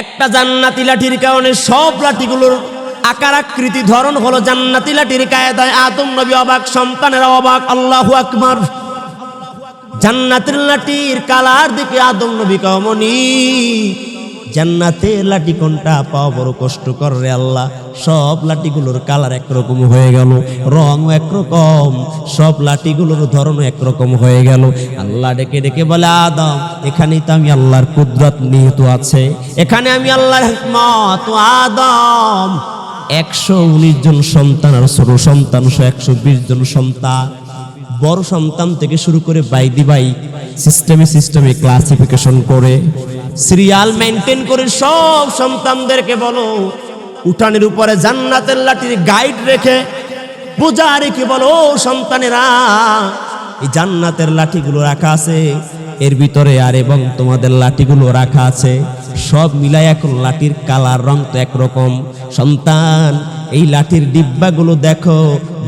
একটা জান্নাতি লাঠির কারণে সব লাঠিগুলোর আকার আকৃতি ধরন হলো জান্নাতি লাঠির কায়দায় আদম নবী অবাক, সন্তানের অবাক, আল্লাহ আকমার জান্নাতের লাঠির কালার দিকে আদম নবী কমনি। জান্নাতের লাঠি কোনটা পাওয়া বড় কষ্টকর রে আল্লাহ। সব লাঠিগুলোর কালার একরকম হয়ে গেল রং একরকম, সব লাঠিগুলোর ধরনও একরকম হয়ে গেল। আল্লাহ ডেকে ডেকে বলে, আদম, এখানেই তো আমি আল্লাহর কুদরত নিহিত আছে। এখানে আমি আল্লাহর হিকমত আদম। একশো উনিশ জন সন্তান আর ছোট সন্তান একশো বিশ জন সন্তান। বড় সন্তান থেকে শুরু করে বাইদি বাই সিস্টেমে সিস্টেমে ক্লাসিফিকেশন করে। সিরিয়াল মেনটেন করে সব সন্তানদেরকে বলো, উঠানের উপরে জান্নাতের লাঠির গাইড রেখে বোঝা রেখে বলো, "ও সন্তানেরা, এই জান্নাতের লাঠিগুলো রাখা আছে, এর ভিতরে আর এবং তোমাদের লাঠিগুলো রাখা আছে, সব মিলাই এখন লাঠির কালার, রং তো একরকম। সন্তান এই লাঠির ডিব্বাগুলো দেখো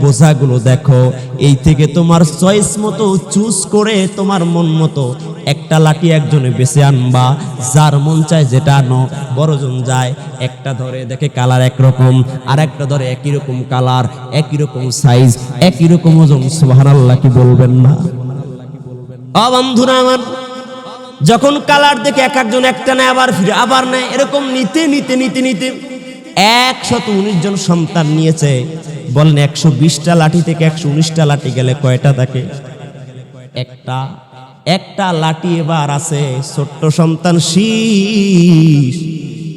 বোঝাগুলো দেখো। এই থেকে তোমার চয়েস মতো চুজ করে তোমার মন মতো একটা লাঠি একজনে বেছে আনবা। যার মন চায় যেটা আনো, বড়জন যায়, একটা ধরে দেখে কালার একরকম আর একটা ধরে একই রকম কালার, একই রকম সাইজ একই রকম ওজন। সুবহানাল্লাহ, কি বলবেন না অ আমার, যখন কালার দেখে এক একজন একটা নেয়, আবার ফিরে, আবার নেয়, এরকম নিতে নিতে নিতে নিতে একশত উনিশ জন সন্তান নিয়েছে। বলেন একশো বিশটা লাঠি থেকে একশো উনিশটা লাঠি গেলে কয়টা থাকে? একটা। একটা লাঠি এবার আছে ছোট্ট সন্তান শীষ।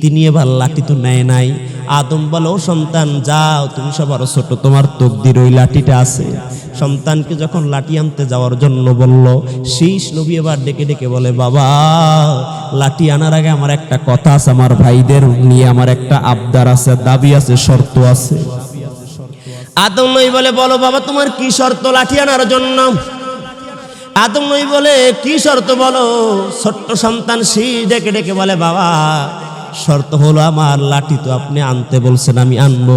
তিনি এবার লাঠি তো নেয় নাই। আদম বলো, সন্তান, যাও, তুমি সবার ছোট, তোমার তকদির ওই লাঠিটা আছে। সন্তানকে যখন লাঠি আনতে যাওয়ার জন্য বলল, শীষ নবী এবার ডেকে ডেকে বলে, বাবা, লাঠি আনার আগে আমার একটা কথা আছে, আমার ভাইদের নিয়ে আমার একটা আবদার আছে, দাবি আছে, শর্ত আছে। আদম নই বলে, বলো, বাবা, তোমার কি শর্ত লাঠি আনার জন্য? আদম নই বলে, কি শর্ত বলো? ছোট্ট সন্তান শীষ ডেকে ডেকে বলে, বাবা শর্ত হলো আমার লাঠি তো আপনি আনতে বলছেন, আমি আনব।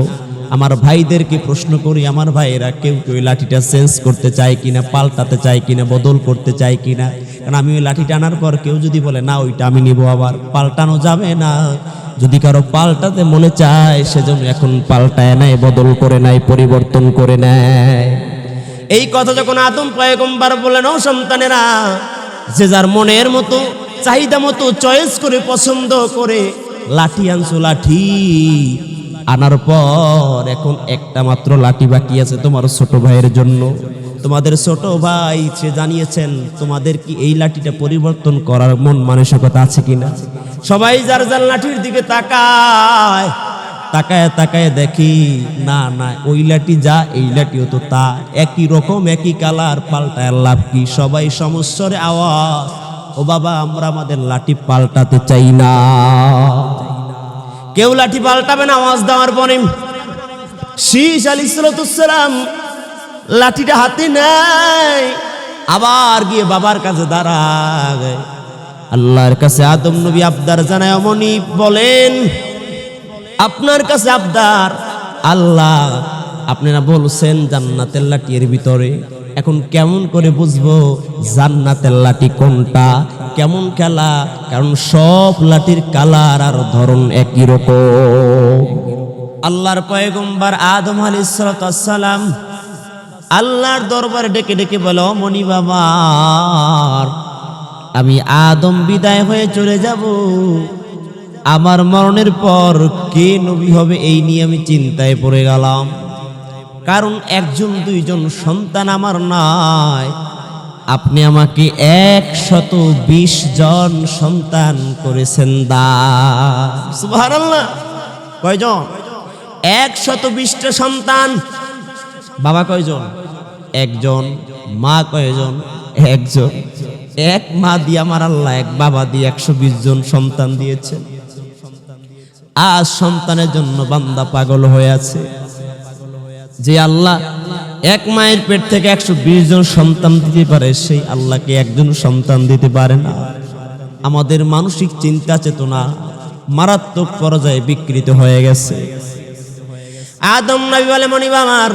আমার ভাইদেরকে প্রশ্ন করি, আমার ভাইয়েরা কেউ কেউ লাঠিটা চেঞ্জ করতে চায় কিনা, পাল্টাতে চায় কিনা, বদল করতে চায় কিনা? কারণ আমি ওই লাঠিটা আনার পর কেউ যদি বলে, না, ওইটা আমি নিব আবার, পাল্টানো যাবে না। যদি কারও পাল্টাতে মনে চায় সেজন্য এখন পাল্টায় নেয় বদল করে নেয় পরিবর্তন করে নেয়। এই কথা যখন আদম পয়গম্বার বললেন, ও সন্তানেরা, যে যার মনের মতো চাহিদা মতো চয়েস করে, পছন্দ করে, লাঠি আনছো, লাঠি। আনার পর এখন একটা মাত্র লাঠি বাকি আছে তোমার ছোট ভাইয়ের জন্য। তোমাদের ছোট ভাই, সে জানিয়েছেন, তোমাদের কি এই লাঠিটা পরিবর্তন করার মন মানসিকতা আছে কিনা? সবাই যার যার লাঠির দিকে তাকায় তাকায় তাকায় দেখি, না না, ওই লাঠি যা, এই লাঠিও তো তা। একই রকম, একই কালার, পাল্টায় লাভ কি? সবাই সমস্যরে আওয়াজ। ও বাবা, আমরা আমাদের লাঠি পাল্টাতে চাই না। কেউ লাঠি পাল্টাবে না, আওয়াজ দেওয়ার পরে। শীষ আলী সালাম লাঠিটা হাতে নেয়, আবার গিয়ে বাবার কাছে দাঁড়ায়। আল্লাহর কাছে আদম নবী আবদার জানায়, অমনি বলেন, আপনার কাছে আবদার আল্লাহ আপনারা বলছেন জান্নাতের লাঠির ভিতরে? এখন কেমন করে বুঝব জান্নাতের লাঠি কোনটা? কেমন খেলা? কারণ সব লাঠির কালার আর ধরন একই রকম। আল্লাহর পয়গম্বর আদম আলাইসালাম আল্লাহর দরবারে ডেকে ডেকে বলো মনি বাবার, আমি আদম বিদায় হয়ে চলে যাব। আমার মরণের পর কে নবী হবে এই নিয়ে আমি চিন্তায় পড়ে গেলাম। কারণ একজন দুইজন সন্তান আমার নয় আপনি আমাকে একশত বিশ জন সন্তান করেছেন দা। সুবহানাল্লাহ। কয়জন? একশত বিশটা সন্তান। বাবা কয়জন? একজন। মা কয়জন? একজন। এক মা দিয়ে আমার আল্লাহ এক বাবা দিয়ে একশো বিশ জন সন্তান দিয়েছেন। আজ সন্তানের জন্য বান্দা পাগল হয়ে আছে। যে আল্লাহ এক মায়ের পেট থেকে একশো বিশ জন সন্তান দিতে পারে, সেই আল্লাহকে একজন সন্তান দিতে পারে না। আমাদের মানসিক চিন্তা চেতনা মারাত্মক পর্যায়ে বিকৃত হয়ে গেছে। আদম নবী বলে মনিব আমার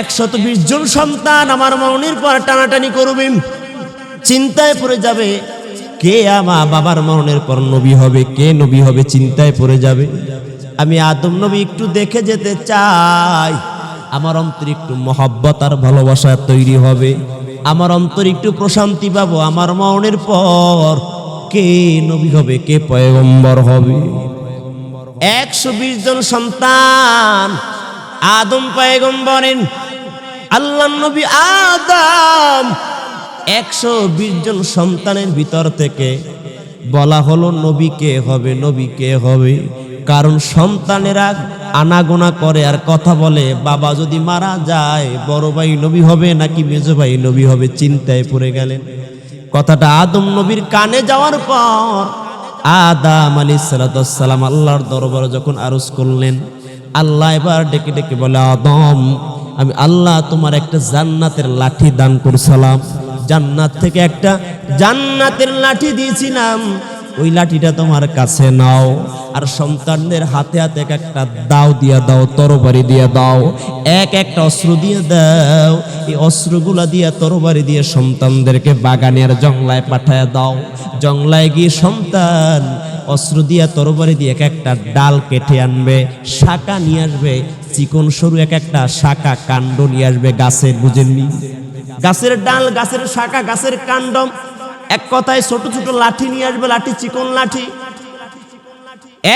একশত বিশ জন সন্তান আমার মনির পর টানাটানি করবে। চিন্তায় পড়ে যাবে, কে আমার বাবার মরণের পর নবী হবে, কে নবী হবে, চিন্তায় পড়ে যাবে। আমি আদম নবী একটু দেখে যেতে চাই। আমার অন্তর একটু মহব্বত আর ভালোবাসা তৈরি হবে। আমার অন্তর একটু প্রশান্তি পাবো। আমার মরণের পর কে নবী হবে, কে পয়গম্বর হবে? একশো বিশ জন সন্তান আদম পয়গম্বরের, আল্লাহ নবী আদম একশো বিশ জন সন্তানের ভিতর থেকে বলা হলো, নবী কে হবে, নবী কে হবে? কারণ সন্তানেরা আনাগোনা করে আর কথা বলে, বাবা যদি মারা যায়, বড় ভাই নবী হবে নাকি মেজো ভাই নবী হবে, চিন্তায় পড়ে গেলেন। কথাটা আদম নবীর কানে যাওয়ার পর আদাম আলী সালাম আল্লাহর দরবারে যখন আরজ করলেন, আল্লাহ এবার ডেকে ডেকে বলে, আদম, আমি আল্লাহ তোমার একটা জান্নাতের লাঠি দান করছিলাম। জান্নাত থেকে একটা জান্নাতের লাঠি দিয়েছিলাম। ওই লাঠিটা তোমার কাছে নাও। আর সন্তানদের হাতে হাতে এক একটা দাও দিয়া দাও, তরবারি দিয়া দাও। এক একটা অস্ত্র দিয়ে দাও। এই অস্ত্রগুলা দিয়া, তরবারি দিয়ে সন্তানদেরকে বাগানের জংলায় পাঠায় দাও। জংলায় গিয়ে সন্তান অস্ত্র দিয়া, তরবারি দিয়ে এক একটা ডাল কেটে আনবে, শাখা নিয়ে আসবে। চিকন সরু এক একটা শাখা কাণ্ড নিয়ে আসবে গাছের বুঝেননি? গাছের ডাল, গাছের শাখা, গাছের কাণ্ড। এক কথায় ছোট ছোট লাঠি নিয়ে আসবে, লাঠি চিকন লাঠি।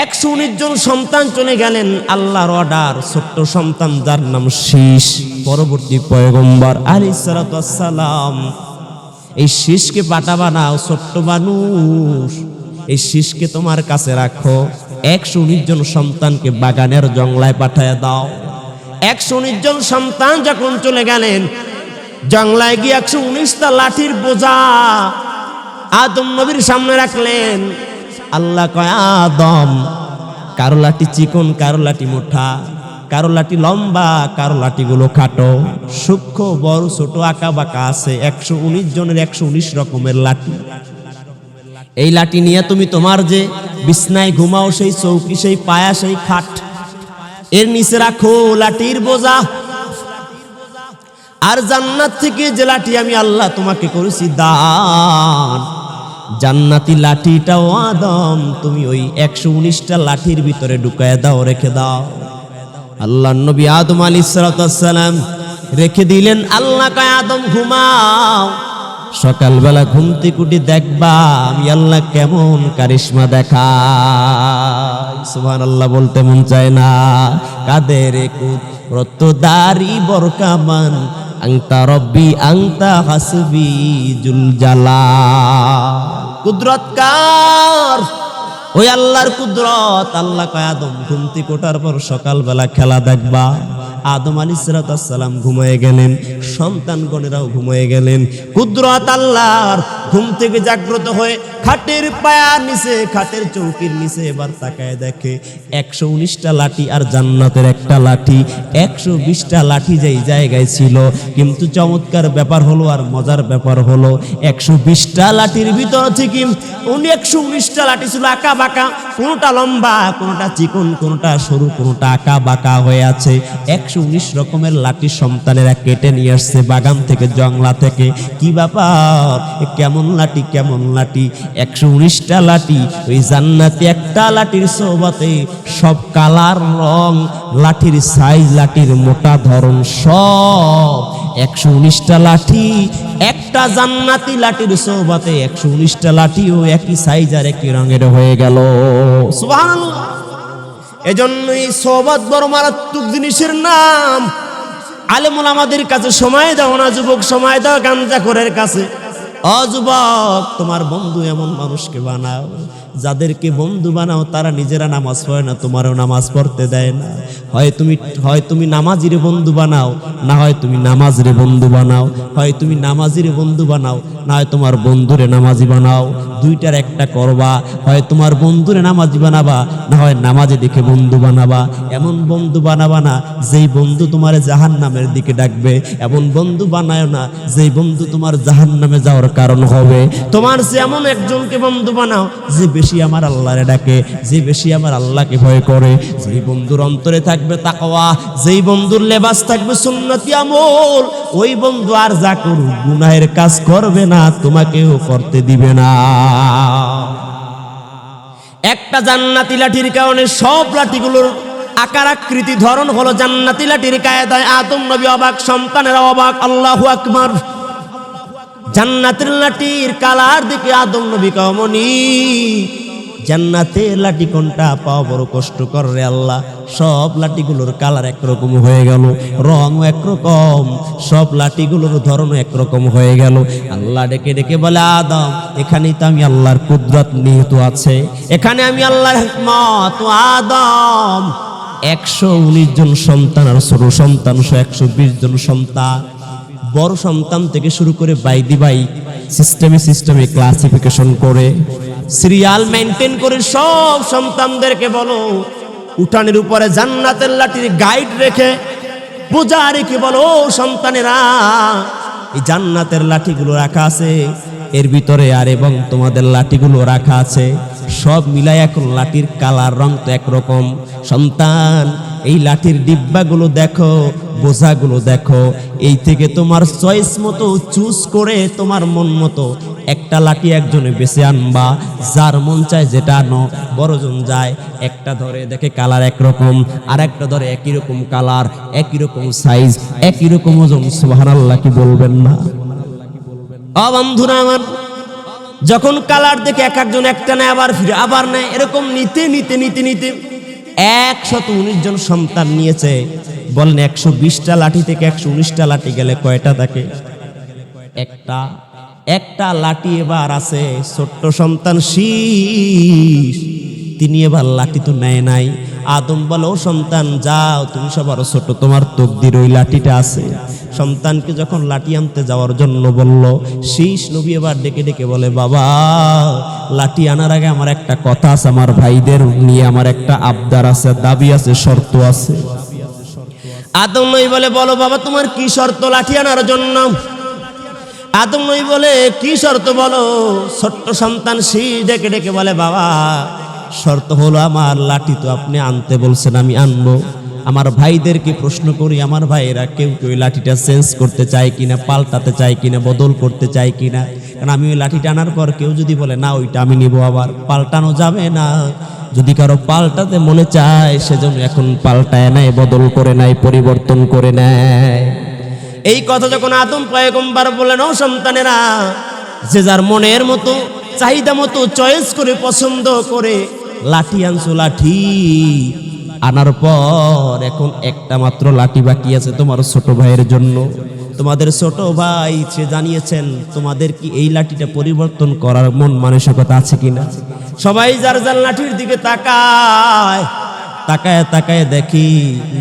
একশো উনিশ জন সন্তান চলে গেলেন, আল্লাহর অর্ডার ছোট্ট সন্তান যার নাম শীষ। পরবর্তী পয়গম্বর আলী সালাম এই শীষকে পাঠাবা না ছোট্ট মানুষ। এই শীষকে তোমার কাছে রাখো। একশো উনিশ জন সন্তানকে বাগানের জংলায় পাঠায় দাও। একশো উনিশ জন সন্তান যখন চলে গেলেন জংলায় গিয়ে একশো উনিশটা লাঠির বোঝা আদম নবীর সামনে রাখলেন। আল্লাহ কয়, আদম, কারও লাঠি চিকন, কারও লাঠি মোটা, কারও লাঠি লম্বা, কারও লাঠিগুলো খাটো। সূক্ষ্ম, বড়, ছোট, আঁকা বাঁকা আছে, একশো উনিশ জনের একশো উনিশ রকমের লাঠি। এই লাঠি নিয়ে তুমি তোমার যে বিছনায় ঘুমাও, সেই চৌকি, সেই পায়া, সেই খাট, এর নিচে রাখো, লাঠির বোঝা। আর জান্নাত থেকে যে লাঠি আমি আল্লাহ তোমাকে করেছি দান। জান্নাতি লাঠিটাও আদম, তুমি ওই একশো উনিশটা লাঠির ভিতরে ঢুকায় দাও, রেখে দাও। আল্লাহ নবী আদম আলী সালাম রেখে দিলেন, আল্লাহ কয়, আদম, ঘুমাও। সকালবেলা ঘুমতে কুটি দেখবা, আমি আল্লাহ কেমন কারিশমা দেখা সুবহান আল্লাহ বলতে মন চায় না। কাদের কুত রত্তদারি বরকামান আংতা রব্বি, আংতা হাসবি জুল জালা কুদরতকার। ওই আল্লাহর কুদরত, আল্লাহ কয়, আদম ঘুমতি কোটার পর সকালবেলা খেলা দেখবা। আদম আলী সালাম ঘুমিয়ে গেলেন। সন্তানগণেরাও ঘুমিয়ে গেলেন। কুদরত আল্লাহর ঘুম থেকে জাগ্রত হয়ে খাটের পায়ার নিচে, খাটের চৌকির নিচে এবার তাকায় দেখে একশো উনিশটা লাঠি আর জান্নাতের একটা লাঠি, একশো বিশটা লাঠি যেই জায়গায় ছিল। কিন্তু চমৎকার ব্যাপার হলো আর মজার ব্যাপার হলো, একশো বিশটা লাঠির ভিতর থেকে উনি একশো উনিশটা লাঠি ছিল আঁকা বাঁকা, কোনোটা লম্বা, কোনোটা চিকন, কোনোটা সরু, কোনোটা আঁকা বাঁকা হয়ে আছে। একশো উনিশ রকমের লাঠি সন্তানেরা কেটে নিয়ে আসছে বাগান থেকে, জংলা থেকে, কি ব্যাপার? কেমন লাঠি কেমন লাঠি? একশো উনিশটা লাঠি, ওই জান্নাতি একটা লাঠির সোবাতে সব কালার রং, লাঠির সাইজ লাঠির মোটা ধরন সব। একশো উনিশটা লাঠি, একটা জান্নাতি লাঠির সোবাতে একশো উনিশটা লাঠিও একই সাইজ আর একই রঙের হয়ে গেল। এজন্যই সোহবত বড় মারাত্মক জিনিসের নাম আলেমুল আমাদের কাছে সময় দাও না, যুবক, সময় দাও গাঞ্জা করের কাছে। অযুবক তোমার বন্ধু এমন মানুষকে বানাও যাদেরকে বন্ধু বানাও, তারা নিজেরা নামাজ পড়ে না, তোমারও নামাজ পড়তে দেয় না। হয় তুমি হয় তুমি নামাজির বন্ধু বানাও, না হয় তুমি নামাজরে বন্ধু বানাও। হয় তুমি নামাজির বন্ধু বানাও, না হয় তোমার বন্ধুরে নামাজি বানাও। দুইটার একটা করবা, হয় তোমার বন্ধুরে নামাজি বানাবা, না হয় নামাজে দেখে বন্ধু বানাবা। এমন বন্ধু বানাবা না, যেই বন্ধু তোমার জাহান নামের দিকে ডাকবে। এমন বন্ধু বানায় না, যেই বন্ধু তোমার জাহান নামে যাওয়ার কারণ হবে। তোমার যে এমন একজনকে বন্ধু বানাও, যে বেশি আমার আল্লাহরে ডাকে, যে বেশি আমার আল্লাহকে ভয় করে। যেই বন্ধুর অন্তরে থাকবে তাকওয়া, যেই বন্ধুর লেবাস থাকবে সুন্নতি আমল, ওই বন্ধু আর যা করুক, গুনাহের কাজ করবে না, তোমাকেও করতে দিবে না। একটা জান্নাতি লাঠির কারণে সব লাঠিগুলোর আকার আকৃতি ধরন হলো জান্নাতি লাঠির কায়দায় আদম নবী অবাক, সন্তানেরা অবাক, আল্লাহু আকবার। জান্নাতের লাঠির কালার দিকে আদম নবী কমনি জান্নাতের লাঠি কোনটা পাওয়া বড় কষ্টকর রে আল্লাহ। সব লাঠিগুলোর কালার একরকম হয়ে গেল রং একরকম, সব লাঠিগুলোর ধরনও একরকম হয়ে গেল। আল্লাহ ডেকে ডেকে বলে, আদম, এখানেই তো আমি আল্লাহর কুদরত নিহিত আছে। এখানে আমি আল্লাহর হিকমত আদম। একশো উনিশ জন সন্তান আর ছোট সন্তান, একশো বিশ জন সন্তান। বড় সন্তান থেকে শুরু করে বাই দি বাই সিস্টেমে সিস্টেমে ক্লাসিফিকেশন করে, সিরিয়াল মেনটেন করে সব সন্তানদেরকে বলো, উঠানের উপরে জান্নাতের লাঠির গাইড রেখে পূজা বলো, "ও সন্তানেরা, এই জান্নাতের লাঠিগুলো রাখা আছে এর ভিতরে আর এবং তোমাদের লাঠিগুলো রাখা আছে। সব মিলাই এখন লাঠির কালার, রং তো একরকম। সন্তান, এই লাঠির ডিব্বাগুলো দেখো, বোঝাগুলো দেখো। এই থেকে তোমার চয়েস মতো চুজ করে তোমার মন মতো একটা লাঠি একজনে বেছে আনবা। যার মন চায় যেটা আনো, বড়জন যায়, একটা ধরে দেখে কালার একরকম আর একটা ধরে একই রকম কালার, একই রকম সাইজ একই রকম ওজন। সুবহানাল্লাহ, কি বলবেন না? বন্ধুরা আমার, যখন কালার দেখে এক একজন একটা নেয়, আবার ফিরে, আবার নেয়, এরকম নিতে নিতে নিতে নিতে একশত উনিশ জন সন্তান নিয়েছে। বলেন একশো বিশটা লাঠি থেকে একশো উনিশটা লাঠি গেলে কয়টা থাকে? একটা। একটা লাঠি এবার আছে, ছোট্ট সন্তান শীষ। তিনি এবার লাঠি তো নেয় নাই। আদম বলো, সন্তান, যাও, তুমি সবার ছোট, তোমার তকদির ওই লাঠিটা আছে। সন্তানকে যখন লাঠি আনতে যাওয়ার জন্য বলল, শীষ নবী এবার ডেকে ডেকে বলে, বাবা, লাঠি আনার আগে আমার একটা কথা আছে, আমার ভাইদের নিয়ে আমার একটা আবদার আছে, দাবি আছে, শর্ত আছে। আদম নই বলে, বলো বাবা, তোমার কি শর্ত লাঠি আনার জন্য? আদম নই বলে, কি শর্ত বলো? ছোট্ট সন্তান শীষ ডেকে ডেকে বলে, বাবা শর্ত হলো আমার লাঠি তো আপনি আনতে বলছেন, আমি আনব। আমার ভাইদেরকে প্রশ্ন করি, আমার ভাইয়েরা কেউ কেউ লাঠিটা চেঞ্জ করতে চায় কিনা, পাল্টাতে চায় কিনা, বদল করতে চায় কিনা? কারণ আমি ওই লাঠিটা আনার পর কেউ যদি বলে, না, ওইটা আমি নিব আবার, পাল্টানো যাবে না। যদি কারও পাল্টাতে মনে চায় সেজন্য এখন পাল্টায় নেয় বদল করে নেয় পরিবর্তন করে নেয়। এই কথা যখন আদম পয়গম্বার বললেন, ও সন্তানেরা, যে যার মনের মতো চাহিদা মতো চয়েস করে, পছন্দ করে, লাঠি আনছো, লাঠি। আনার পর এখন একটা মাত্র লাঠি বাকি আছে তোমার ছোট ভাইয়ের জন্য। তোমাদের ছোট ভাই, সে জানিয়েছেন, তোমাদের কি এই লাঠিটা পরিবর্তন করার মন মানসিকতা আছে কিনা? সবাই যার যার লাঠির দিকে তাকায় তাকায় তাকায় দেখি,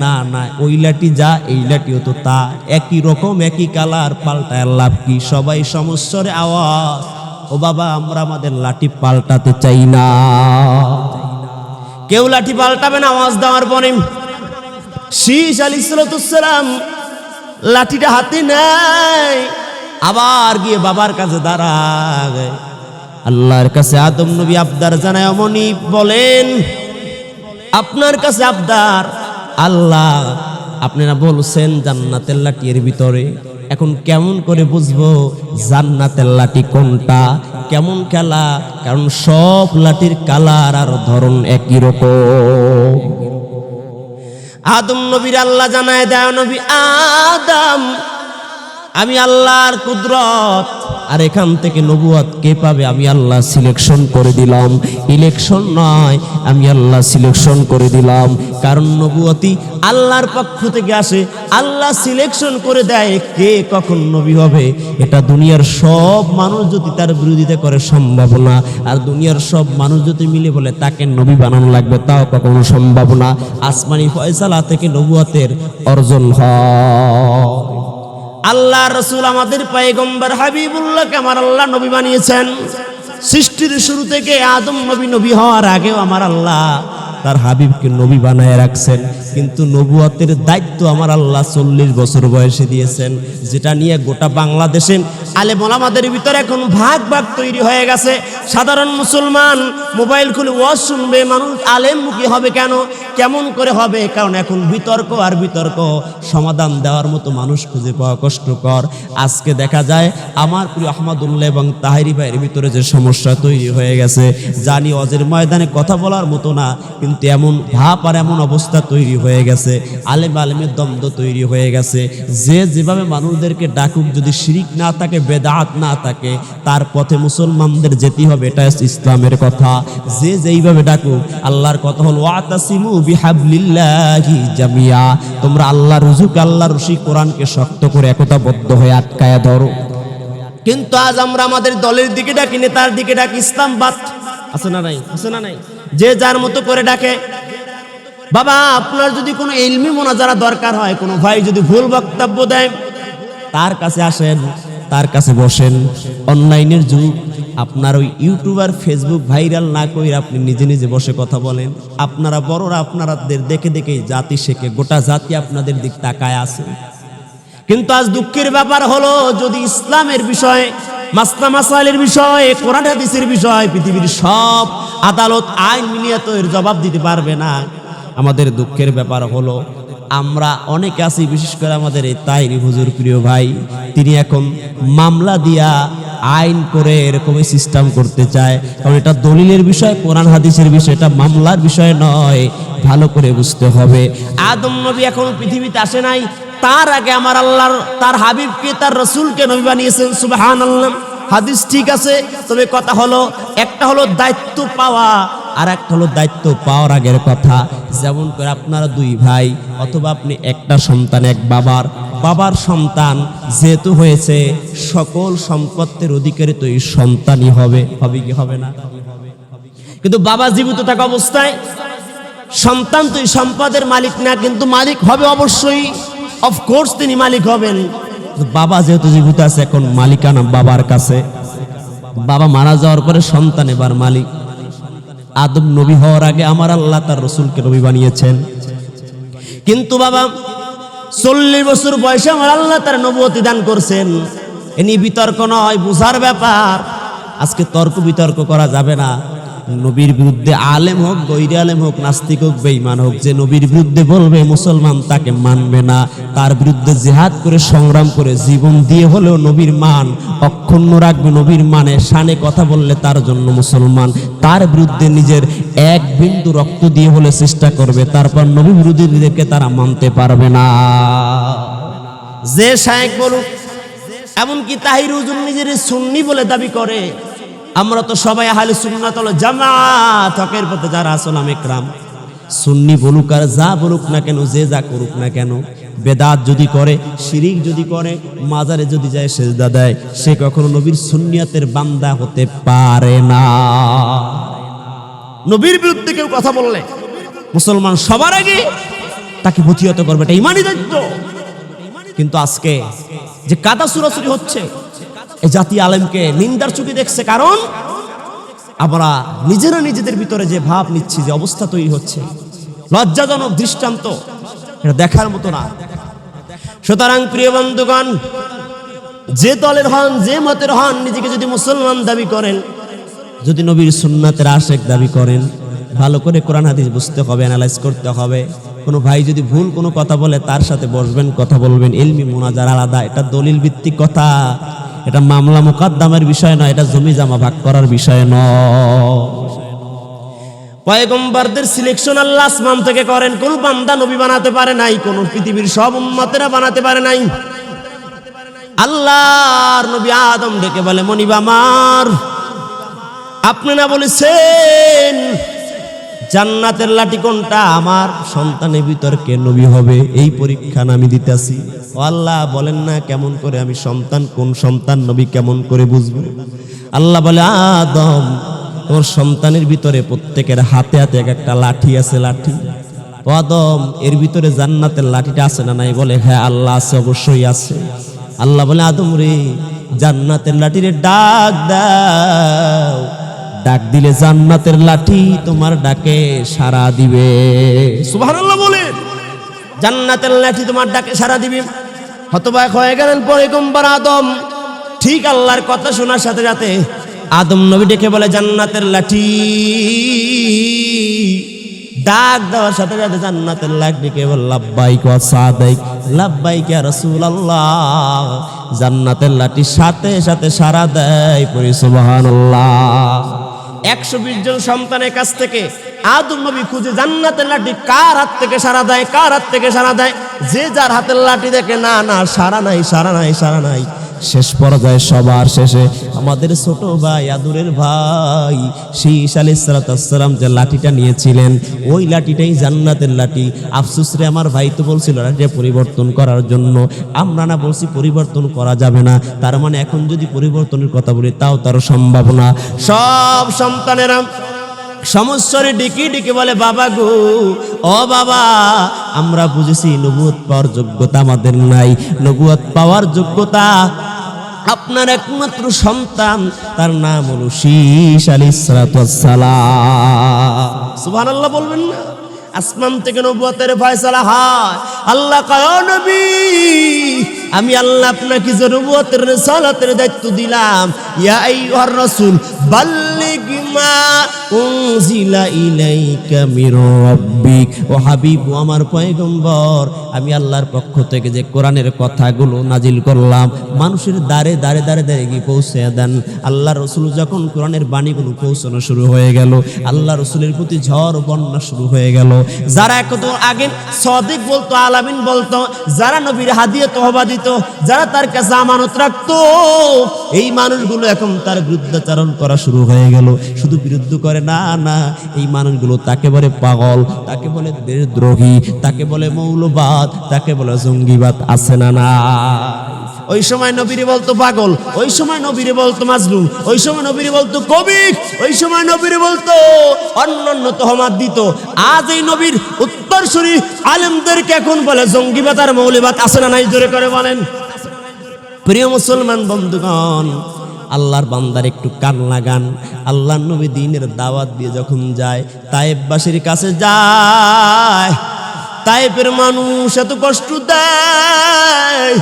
না না, ওই লাঠি যা, এই লাঠিও তো তা। একই রকম, একই কালার, পাল্টায় লাভ কি? সবাই সমস্যরে আওয়াজ। ও বাবা, আমরা আমাদের লাঠি পাল্টাতে চাই না। কেউ লাঠি পাল্টাবে না, আওয়াজ দেওয়ার পরে। শীষ আলী সালাম লাঠিটা হাতে নেয়, আবার গিয়ে বাবার কাছে দাঁড়ায়। আল্লাহর কাছে আদম নবী আবদার জানায়, অমনি বলেন, আপনার কাছে আবদার আল্লাহ আপনারা বলছেন জান্নাতের লাঠির ভিতরে? এখন কেমন করে বুঝব জান্নাতের লাঠি কোনটা? কেমন খেলা? কারণ সব লাঠির কালার আর ধরন একই রকম। আদম নবীর আল্লাহ জানায় দেয় নবী আদম আমি আল্লাহর কুদরত। আর এখান থেকে নবুয়াত কে পাবে? আমি আল্লাহ সিলেকশন করে দিলাম। ইলেকশন নয়, আমি আল্লাহ সিলেকশন করে দিলাম। কারণ নবুয়তি আল্লাহর পক্ষ থেকে আসে। আল্লাহ সিলেকশন করে দেয় কে কখন নবী হবে। এটা দুনিয়ার সব মানুষ যদি তার বিরোধিতা করে সম্ভব না। আর দুনিয়ার সব মানুষ যদি মিলে বলে, তাকে নবী বানানো লাগবে, তাও কখনো সম্ভব না। আসমানি ফয়সালা থেকে নবুয়াতের অর্জন হয়। আল্লাহ রসুল আমাদের পায়গম্বর হাবিবুল্লাহকে আমার আল্লাহ নবী বানিয়েছেন। সৃষ্টির শুরু থেকে আদম নবী নবী হওয়ার আগেও আমার আল্লাহ তার হাবিবকে নবী বানায় রাখছেন। কিন্তু নবুয়তের দায়িত্ব আমার আল্লাহ চল্লিশ বছর বয়সে দিয়েছেন, যেটা নিয়ে গোটা বাংলাদেশে আলে মোলামাদের ভিতরে এখন ভাগ ভাগ তৈরি হয়ে গেছে। সাধারণ মুসলমান মোবাইল খুলে ওয়াজ শুনবে, মানুষ আলেম মুখী হবে কেন? কেমন করে হবে? কারণ এখন বিতর্ক আর বিতর্ক। সমাধান দেওয়ার মতো মানুষ খুঁজে পাওয়া কষ্টকর। আজকে দেখা যায়, আমার প্রিয় আহমদুল্লাহ এবং তাহিরি ভাইয়ের ভিতরে যে সমস্যা তৈরি হয়ে গেছে জানি অজের ময়দানে কথা বলার মতো না, কিন্তু এমন ভাব আর এমন অবস্থা তৈরি হয়ে গেছে, আলেম আলেমের দ্বন্দ্ব তৈরি হয়ে গেছে। যে যেভাবে মানুষদেরকে ডাকুক, যদি শিরিক না থাকে, বেদাত না থাকে, তার পথে মুসলমানদের যেতে হবে, এটা ইসলামের কথা। যে যেইভাবে ডাকুক, আল্লাহর কথা হল, ওয়াতাসিমু বিহাবলিল্লাহি জামিয়া। তোমরা আল্লাহ রুজুক আল্লাহ রশি কোরআনকে শক্ত করে একতাবদ্ধ হয়ে আটকায়া ধরো। কিন্তু আজ আমরা আমাদের দলের দিকে ডাকি নেতার দিকে ডাকি ইসলামবাদ। আছে না নাই? আছে না নাই? যে যার মতো করে ডাকে। বাবা, আপনার যদি কোনো এলমি মোনাজারা দরকার হয়, কোনো ভাই যদি ভুল বক্তব্য দেয়, তার কাছে আসেন, তার কাছে বসেন। অনলাইনের যুগ, আপনার ওই ইউটিউবার ফেসবুক ভাইরাল না করে আপনি নিজে নিজে বসে কথা বলেন। আপনারা বড়রা, আপনারাদের দেখে দেখে জাতি শেখে, গোটা জাতি আপনাদের দিক তাকায় আছে। কিন্তু আজ দুঃখের ব্যাপার হলো, যদি ইসলামের বিষয়ে মাসলা মাসাইলের বিষয়ে, কোরআন হাদিসের বিষয়ে, পৃথিবীর সব আদালত আইন মিলিয়ে তো এর জবাব দিতে পারবে না। আমাদের দুঃখের ব্যাপার হলো আমরা অনেকে আছি, বিশেষ করে আমাদের এই তাইরি হুজুর প্রিয় ভাই, তিনি এখন মামলা দিয়া আইন করে এরকমই সিস্টেম করতে চায়। কারণ এটা দলিলের বিষয়, কোরআন হাদিসের বিষয়, এটা মামলার বিষয় নয়। ভালো করে বুঝতে হবে। আদম নবী এখন পৃথিবীতে আসে নাই। তার আগে আমার আল্লাহর, তার হাবিবকে, তার রসুলকে নবী বানিয়েছেন সুবাহান আল্লাহ হাদিস ঠিক আছে, তবে কথা হলো, একটা হলো দায়িত্ব পাওয়া আর একটা হলো দায়িত্ব পাওয়ার আগের কথা। যেমন করে আপনারা দুই ভাই, অথবা আপনি একটা সন্তান, এক বাবার। বাবার সন্তান যেহেতু হয়েছে, সকল সম্পত্তির অধিকারী তো এই সন্তানই হবে। হবে কি হবে না? কিন্তু বাবা জীবিত থাকা অবস্থায় সন্তান তো এই সম্পদের মালিক না, কিন্তু মালিক হবে অবশ্যই। অফকোর্স তিনি মালিক হবেন। বাবা যেহেতু জীবিত আছে, এখন মালিকানা বাবার কাছে। বাবা মারা যাওয়ার পরে সন্তান এবার মালিক। আদম নবী হওয়ার আগে আমার আল্লাহ তার রসুলকে নবী বানিয়েছেন। কিন্তু বাবা, চল্লিশ বছর বয়সে আমার আল্লাহ তার নবতী দান করছেন। এ নিয়ে বিতর্ক নয়, বুঝার ব্যাপার। আজকে তর্ক বিতর্ক করা যাবে না। নবীর বিরুদ্ধে আলেম হোক, গৈরি আলেম হোক, নাস্তিক হোক, বেঈমান হোক, যে নবীর বিরুদ্ধে বলবে মুসলমান তাকে মানবে না, তার বিরুদ্ধে জেহাদ করে সংগ্রাম করে জীবন দিয়ে হলেও নবীর মান অক্ষুণ্ণ রাখবে, নবীর মানে শানে কথা বললে তার জন্য মুসলমান। তার বিরুদ্ধে নিজের এক বিন্দু রক্ত দিয়ে হলে চেষ্টা করবে, তারপর নবী বিরোধীদেরকে তারা মানতে পারবে না। যে শায়েক বলুক, এমনকি তাহিরুজুন নিজের সুন্নি বলে দাবি করে আমরা তো সবাই আহলে সুন্নাত হলো জামাত, হকের পথে যারা আসলাম একরাম। সুন্নি বলুক আর যা বলুক না কেন, যে যা করুক না কেন, বেদাত যদি করে, শিরিক যদি করে, মাজারে যদি যায়, সেজদা দেয়, সে কখনো নবীর সুন্নিয়াতের বান্দা হতে পারে না। নবীর বিরুদ্ধে কেউ কথা বললে, মুসলমান সবার আগে তাকে প্রতিহত করবে, এটা ইমানই দায়িত্ব। কিন্তু আজকে যে কাদা সুরাসুরি হচ্ছে এই জাতি আলেমকে নিন্দার চোখে দেখছে কারণ আমরা নিজেরা নিজেদের ভিতরে যে ভাব নিচ্ছি, যে অবস্থা তৈরি হচ্ছে, লজ্জাজনক দৃষ্টান্ত, এটা দেখার মতো না। সুতরাং প্রিয় বন্ধুগণ, যে দলের হন, যে মতের হন, নিজেকে যদি মুসলমান দাবি করেন, যদি নবীর সুন্নাতের আশেক দাবি করেন, ভালো করে কোরআন হাদিস বুঝতে হবে অ্যানালাইজ করতে হবে। কোনো ভাই যদি ভুল কোনো কথা বলে, তার সাথে বসবেন, কথা বলবেন এলমি মোনাজার আলাদা, এটা দলিল ভিত্তিক কথা। এটা মামলা মোকদ্দমের বিষয় নয়, এটা জমি জামা ভাগ করার বিষয় নয়। সিলেকশন আল্লাহ আসমান থেকে করেন, কোন বান্দা নবী বানাতে পারে নাই, কোন পৃথিবীর সব উম্মতেরা বানাতে পারে নাই। আল্লাহর নবী আদম ডেকে বলে, মনিব আমার, আপনি না বলেছেন জান্নাতের লাঠি কোনটা? আমার সন্তানের ভিতর কে নবী হবে? এই পরীক্ষা আমি দিতেছি। ও আল্লাহ, বলেন না কেমন করে আমি সন্তান, কোন সন্তান নবী কেমন করে বুঝব? আল্লাহ বলে, আদম তোর সন্তানের ভিতরে প্রত্যেকের হাতে হাতে এক একটা লাঠি আছে, লাঠি। ও আদম, এর ভিতরে জান্নাতের লাঠিটা আছে না নাই? বলে হ্যাঁ আল্লাহ আছে, অবশ্যই আছে। আল্লাহ বলে, আদম রে, জান্নাতের লাঠিরে ডাক দাও। ডাক দিলে জান্নাতের লাঠি তোমার ডাকে সারা দিবে। সুবহানাল্লাহ বলেন জান্নাতের লাঠি তোমার ডাকে সারা দিবে। হতবাক হয়ে গেলেন পয়গম্বর আদম। ঠিক আল্লাহর কথা শোনার সাথে সাথে আদম নবী ডেকে বলে, জান্নাতের লাঠি। ডাক দেওয়ার সাথে সাথে জান্নাতের লাঠি বলে লাভবাইক ওয়া সাদাইক লাভবাইক ইয়া রাসূলুল্লাহ। জান্নাতের লাঠি সাথে সাথে সারা দেয় পরি, সুবহানাল্লাহ। একশো বিশ জন সন্তানের কাছ থেকে আদম নবী খুঁজে জান্নাতের লাঠি কার হাত থেকে সারা দেয়? কার হাত থেকে সারা দেয়? যে যার হাতের লাঠি দেখে, না না সারা নাই সারা নাই সারা নাই। শেষ পর্যায়ে সবার শেষে আমাদের ছোট ভাই, আদুরের ভাই, শীষ আলী সালাতাম যে লাঠিটা নিয়েছিলেন, ওই লাঠিটাই জান্নাতের লাঠি। আফসুস রে, আমার ভাই তো বলছিল যে পরিবর্তন করার জন্য। আমরা না বলছি পরিবর্তন করা যাবে না। তার মানে এখন যদি পরিবর্তনের কথা বলি, তাও তার সম্ভাবনা সব সন্তানেরা সমস্যারে ডেকে ডেকে বলে, বাবা গো, ও বাবা, আমরা বুঝেছি নবুয়ত পাওয়ার যোগ্যতা আমাদের নাই। নবুয়ত পাওয়ার যোগ্যতা আপনার একমাত্র সন্তান তার নাম হলো শীষ আলী সুবহান আল্লাহ বলবেন না? আসমান থেকে নবুয়তের ফয়সালা হয়। আল্লাহ কয়, "ও নবী, আমি আল্লাহ আপনাকে যে নবুয়তের রিসালাতের দায়িত্ব দিলাম, ইয়া আইয়ুহার রাসূল, বাল্লিগ মা উনজিলা ইলাইকা মির রাব্বিক। ও হাবিব আমার পয়গম্বর, আমি আল্লাহর পক্ষ থেকে যে কোরআনের কথাগুলো নাজিল করলাম, মানুষের দ্বারে দ্বারে দ্বারে দ্বারে গিয়ে পৌঁছে দেন। আল্লাহ রসুল যখন কোরআনের বাণীগুলো পৌঁছানো শুরু হয়ে গেল আল্লাহ রসুলের প্রতি ঝড় বন্যা শুরু হয়ে গেল। যারা একত আগে সদিক বলতো, আলামিন বলতো, যারা নবীর হাদিয়ে তহবা দিত, যারা তার কাছে আমানত রাখতো, এই মানুষগুলো এখন তার বিরুদ্ধাচারণ করা শুরু হয়ে গেল। শুধু বিরুদ্ধ করে না না, এই মানুষগুলো তাকে বলে পাগল, তাকে বলে দেশদ্রোহী, তাকে বলে মৌলবাদ, তাকে বলে জঙ্গিবাদ, আছে না না ওই সময় নবীরে বলতো পাগল, ওই সময় নবীরে বলতো মাজলুম, ওই সময় নবীরে বলতো কবি ওই সময় নবীরে বলতো অন্যান্য তহমাত দিত। আজ এই নবীর উত্তরসূরি আলেমদেরকে এখন বলে জঙ্গিবাদ আর মৌলিবাদ আছে না নাই? জোরে করে বলেন। প্রিয় মুসলমান বন্ধুগণ, আল্লাহর বান্দার একটু কান লাগান। আল্লাহ নবী দিনের দাওয়াত দিয়ে যখন যায়, তায়েববাসীর কাছে যায় তাইপের মানুষ এত কষ্ট দেয়।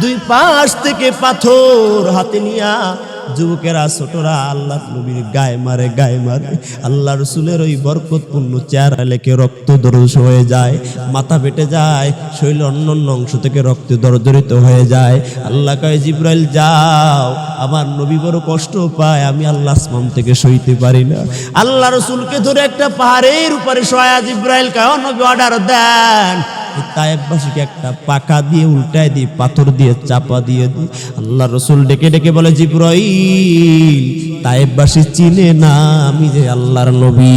দুই পাশ থেকে পাথর হাতে নিয়া যুবকেরা, ছোটরা, আল্লাহ নবীর গায়ে মারে গায়ে মারে। আল্লাহ রসুলের ওই বরকতপূর্ণ চেহারা লেখে রক্ত দরজ হয়ে যায়। মাথা বেটে যায়, শৈল অন্য অন্য অংশ থেকে রক্ত দরজরিত হয়ে যায়। আল্লাহ কয়, জিব্রাইল, যাও। আমার নবী বড় কষ্ট পায়, আমি আল্লাহ আসমান থেকে সইতে পারি না। আল্লাহ রসুলকে ধরে একটা পাহাড়ের উপরে সয়া জিব্রাইল কয়, "ও নবী অর্ডার দেন। তায়েববাসীকে একটা পাকা দিয়ে, উল্টায় দিই পাথর দিয়ে, চাপা দিয়ে দিই। আল্লাহ রসুল ডেকে ডেকে বলে, জিব্রাইল, তায়েববাসী চিনে না আমি যে আল্লাহর নবী।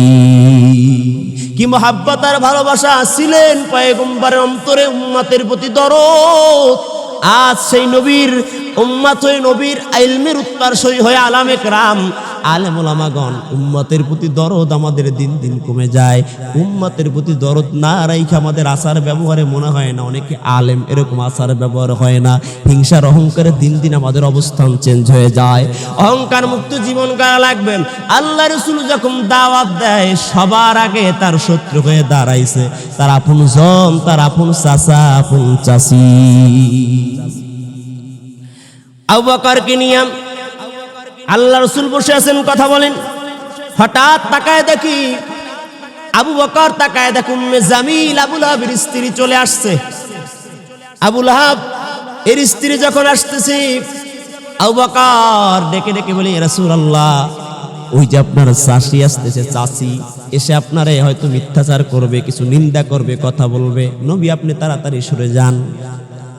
কি মহাব্বত আর ভালোবাসা ছিলেন পয়গম্বরের অন্তরে উম্মাতের প্রতি দরদ। আজ সেই নবীর, উম্মাত হয়ে নবীর আইলমের উত্তর সই হয়ে আলামে রাম আলেম ওলামাগণ উম্মতের প্রতি দরদ আমাদের দিন দিন কমে যায়। উম্মতের প্রতি দরদ না রাইখে আমাদের আচার ব্যবহারে মনে হয় না। অনেকে আলেম এরকম আচার ব্যবহার হয় না। হিংসার অহংকারে দিন দিন আমাদের অবস্থান চেঞ্জ হয়ে যায়। অহংকার মুক্ত জীবন গাড়া লাগবেন? আল্লাহ রসুল যখন দাওয়াত দেয়, সবার আগে তার শত্রু হয়ে দাঁড়াইছে। তার আপন জন, তার আপন চাচা, আপন চাষি আবু বকরকে নিয়ে আল্লাহ রসুল বসে আছেন, কথা বলেন। হঠাৎ তাকায় দেখি আবু বকর, তাকায় দেখুন জামিল আবুল হাবের স্ত্রী চলে আসছে। আবুল হাব এর স্ত্রী যখন আসতেছি, আবু বকর ডেকে ডেকে বলি রাসূল আল্লাহ ওই যে আপনার চাষি আসতেছে, চাষি, এসে আপনারে হয়তো মিথ্যাচার করবে, কিছু নিন্দা করবে, কথা বলবে। নবী, আপনি তাড়াতাড়ি সরে যান।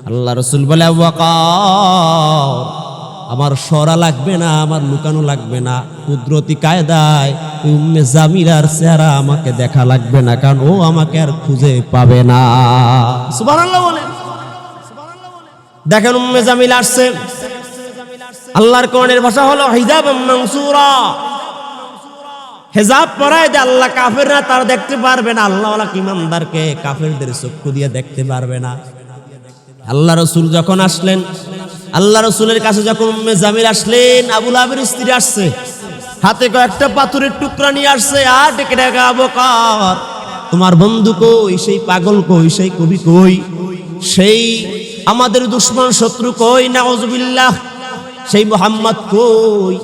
আল্লাহ রসুল বলে, আবু বকর আমার সরা লাগবে না, আমার লুকানো লাগবে না। কুদরতি কায়দায় উম্মে জামিলার চেহারা আমাকে দেখা লাগবে না, কারণ ও আমাকে আর খুঁজে পাবে না। দেখেন উম্মে জামিল আসছে। আল্লাহর কোরআনের ভাষা হলো হিজাব মানসুরা। হেজাব পরায় যে আল্লাহ কাফেররা তার দেখতে পারবে না আল্লাহ ইমানদারকে কাফেরদের চক্ষু দিয়ে দেখতে পারবে না। আল্লাহ রসুল যখন আসলেন আল্লাহ রসুলের কাছে যখন উম্মে জামিল আসলেন আবুল আবির স্ত্রী আসছে। হাতে কয়েকটা পাথরের টুকরা নিয়ে আসছে, আর ডেকে ডেকে আবকার তোমার বন্ধু কই? সেই পাগল কই? সেই কবি কই? সেই আমাদের দুশ্মন শত্রু কই? নাউজুবিল্লাহ, সেই মোহাম্মদ কই?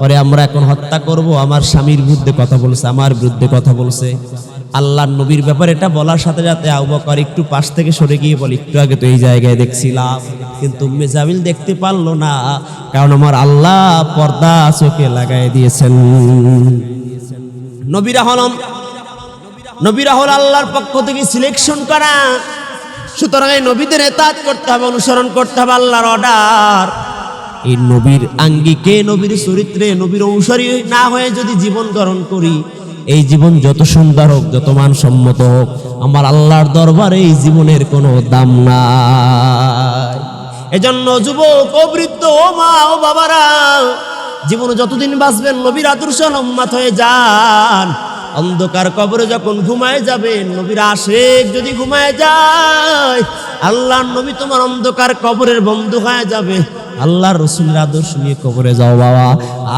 পরে আমরা এখন হত্যা করব, আমার স্বামীর বিরুদ্ধে কথা বলছে, আমার বিরুদ্ধে কথা বলছে। আল্লাহর নবীর ব্যাপারে এটা বলার সাথে সাথে আবু বকর একটু পাশ থেকে সরে গিয়ে বলে, একটু আগে তো এই জায়গায় দেখছিলাম, কিন্তু মেজাবিল দেখতে পারল না, কারণ আমার আল্লাহ পর্দা চোখে লাগাই দিয়েছেন। নবীরা হলম নবীরা হল আল্লাহর পক্ষ থেকে সিলেকশন করা। সুতরাং এই নবীদের এতাত করতে হবে, অনুসরণ করতে হবে আল্লাহর অর্ডার এই নবীর আঙ্গিকে, নবীর চরিত্রে, নবীর অনুসারী না হয়ে যদি জীবন গ্রহণ করি এই জীবন যত সুন্দর হোক, যত মানসম্মত হোক, আমার আল্লাহর দরবারে এই জীবনের কোনো দাম নাই। এজন্য যুবক ও বৃদ্ধ ও মা, ও বাবারা, জীবনে যতদিন বাঁচবেন, নবীর আদর্শ লম্মাত হয়ে যান। অন্ধকার কবরে যখন ঘুমায় যাবে, নবীর আশেক যদি ঘুমায় যায়, আল্লাহর নবী তোমার অন্ধকার কবরের বন্ধু হয়ে যাবে। আল্লাহর রসুলের আদর্শ নিয়ে কবরে যাও বাবা।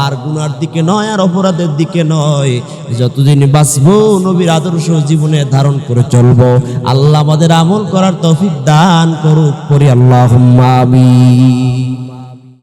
আর গুনার দিকে নয়, আর অপরাধের দিকে নয়। যতদিন বাঁচবো, নবীর আদর্শ জীবনে ধারণ করে চলবো। আল্লাহ আমাদের আমল করার তৌফিক দান করুক করি আল্লাহ